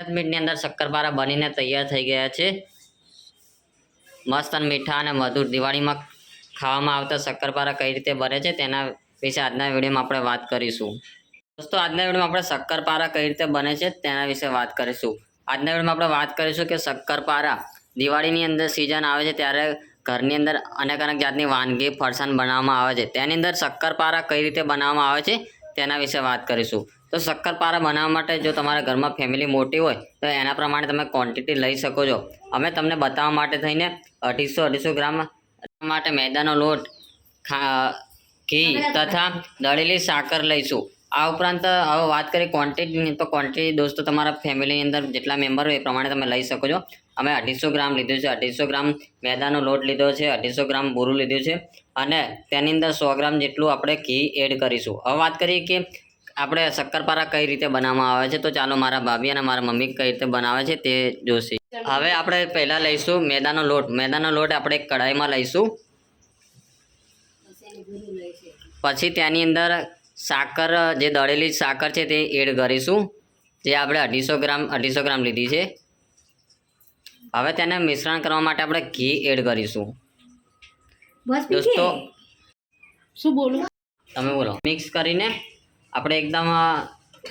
મિનિટની અંદર શક્કરપારા બનીને તૈયાર થઈ ગયા છે. મસ્ત અને મીઠા અને મધુર દિવાળીમાં ખાવામાં આવતા શક્કરપારા કઈ રીતે બને છે તેના વિશે આજના વિડીયોમાં આપણે વાત કરીશું. દોસ્તો, આજના વિડીયોમાં આપણે શક્કરપારા કઈ રીતે બને છે તેના વિશે વાત કરીશું. આજના વિડીયોમાં આપણે વાત કરીશું કે શક્કરપારા દિવાળીની અંદર સિઝન આવે છે ત્યારે ઘરની અંદર અનેક અનેક જાતની વાનગી ફરસાણ બનાવવામાં આવે છે. તેની અંદર શક્કરપારા કઈ રીતે બનાવવામાં આવે છે તેના વિશે વાત કરીશું. તો શક્કરપારા બનાવવા માટે જો તમારા ઘરમાં ફેમિલી મોટી હોય તો એના પ્રમાણે તમે ક્વોન્ટિટી લઈ શકો છો. અમે તમને બતાવવા માટે થઈને અઢીસો અઢીસો ગ્રામ માટે મેદાનો લોટ ખા ઘી તથા દળેલી સાકર લઈશું. આ ઉપરાંત હવે વાત કરીએ ક્વોન્ટિટીની તો ક્વોન્ટિટી દોસ્તો તમારા ફેમિલીની અંદર જેટલા મેમ્બર હોય એ પ્રમાણે તમે લઈ શકો છો. અમે અઢીસો ગ્રામ લીધું છે અઢીસો ગ્રામ મેદાનો લોટ લીધો છે અઢીસો ગ્રામ બુરું લીધું છે. અને તેની અંદર સો ગ્રામ જેટલું આપણે ઘી એડ કરીશું. હવે વાત કરીએ કે આપણે શક્કરપારા કઈ રીતે બનાવવામાં આવે છે? તો ચાલો મારા ભાભી અને મારા મમ્મી કઈ રીતે બનાવે છે તે જોશી. હવે આપણે પહેલાં લઈશું મેદાનો લોટ. મેદાનો લોટ આપણે કઢાઈમાં લઈશું. પછી તેની અંદર સાકર જે દળેલી સાકર છે તે એડ કરીશું. જે આપણે અઢીસો ગ્રામ અઢીસો ગ્રામ લીધી છે. હવે તેને મિશ્રણ કરવા માટે આપણે ઘી એડ કરીશું. દોસ્તો શું બોલું? તમે બોલો. મિક્સ કરીને આપણે એકદમ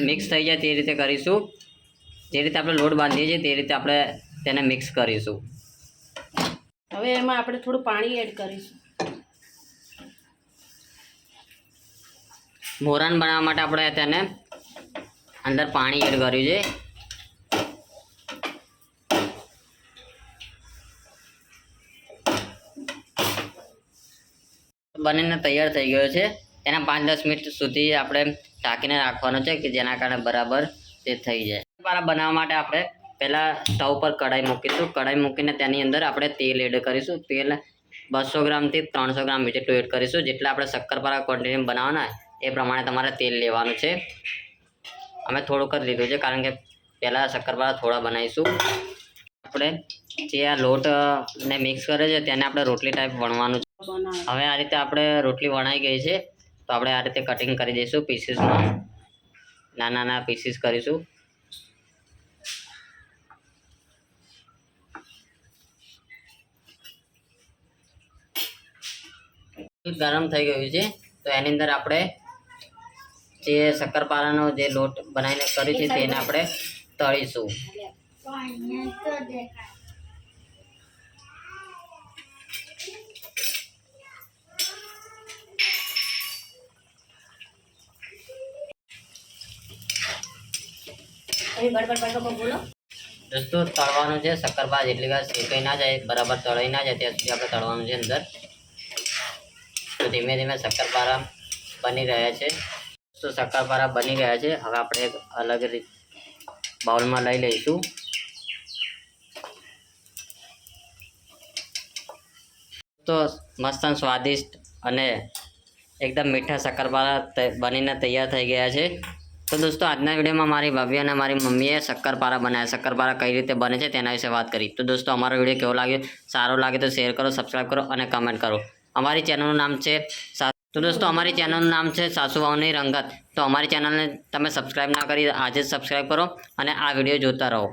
મિક્સ થઈ જાય તે રીતે કરીશું. જે રીતે આપણે લોટ બાંધીએ છીએ તે રીતે આપણે તેને મિક્સ કરીશું. હવે એમાં આપણે થોડું પાણી એડ કરીશું. મોરણ બનાવવા માટે આપણે તેને અંદર પાણી એડ કર્યું છે. બનીને તૈયાર થઈ ગયો છે. એના પાંચ દસ મિનિટ સુધી આપણે ઢાંકીને રાખવાનો છે કે જેના કારણે બરાબર તે થઈ જાય. પારા બનાવવા માટે આપણે પહેલાં સ્ટવ પર કઢાઈ મૂકીશું. કઢાઈ મૂકીને તેની અંદર આપણે તેલ એડ કરીશું. તેલ બસો ગ્રામથી ત્રણસો ગ્રામ જેટલું એડ કરીશું. જેટલા આપણે શક્કરપારા ક્વોન્ટિટી બનાવવાના એ પ્રમાણે તમારે તેલ લેવાનું છે. અમે થોડુંક જ લીધું છે કારણ કે પહેલાં શક્કરપારા થોડા બનાવીશું. આપણે જે આ લોટ ને મિક્સ કરે છે તેને આપણે રોટલી ટાઈપ વણવાનું છે. હવે આ રીતે આપણે રોટલી વણાઈ ગઈ છે. તો આપણે આ રીતે કટિંગ કરી દઈશું પીસીસમાં નાના નાના પીસીસ કરીશું. ગરમ થઈ ગયું છે તો એની અંદર આપણે જે શક્કરપારાનો જે લોટ બનાવીને કર્યું છે તેને આપણે તળીશું. દોસ્તો, તળવાનું છે શક્કરપારા એટલે વાર શેકાઈ ના જાય, બરાબર તળાઈ ના જાય, ત્યાં સુધી આપણે તળવાનું છે અંદર. તો ધીમે ધીમે શક્કરપારા બની રહ્યા છે. તો શક્કરપારા બની ગયા છે. હવે આપણે એક અલગ રીત બાઉલમાં લઈ લઈશું. તો મસ્ત સ્વાદિષ્ટ અને એકદમ મીઠા શક્કરપારા બનીને તૈયાર થઈ ગયા છે. તો દોસ્તો, આજના વિડીયોમાં મારી ભાભી અને મારી મમ્મીએ શક્કરપારા બનાવ્યા. શક્કરપારા કઈ રીતે બને છે તેના વિશે વાત કરી. તો દોસ્તો, અમારો વીડિયો કેવો લાગ્યો? સારો લાગે તો શેર કરો સબસ્ક્રાઈબ કરો અને કમેન્ટ કરો. અમારી ચેનલનું નામ છે તો દોસ્તો, અમારી ચેનલનું નામ છે સાસુભાવની રંગત. તો અમારી ચેનલને તમે સબસ્ક્રાઈબ ના કરી, આજે જ સબસ્ક્રાઈબ કરો અને આ વીડિયો જોતા રહો.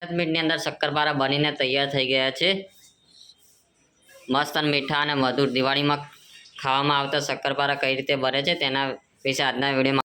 દસ મિનિટની અંદર શક્કરપારા બનીને તૈયાર થઈ ગયા છે. મસ્ત અને મીઠા અને મધુર. દિવાળીમાં ખાવામાં આવતા શક્કરપારા કઈ રીતે બને છે તેના વિશે આજના વિડીયોમાં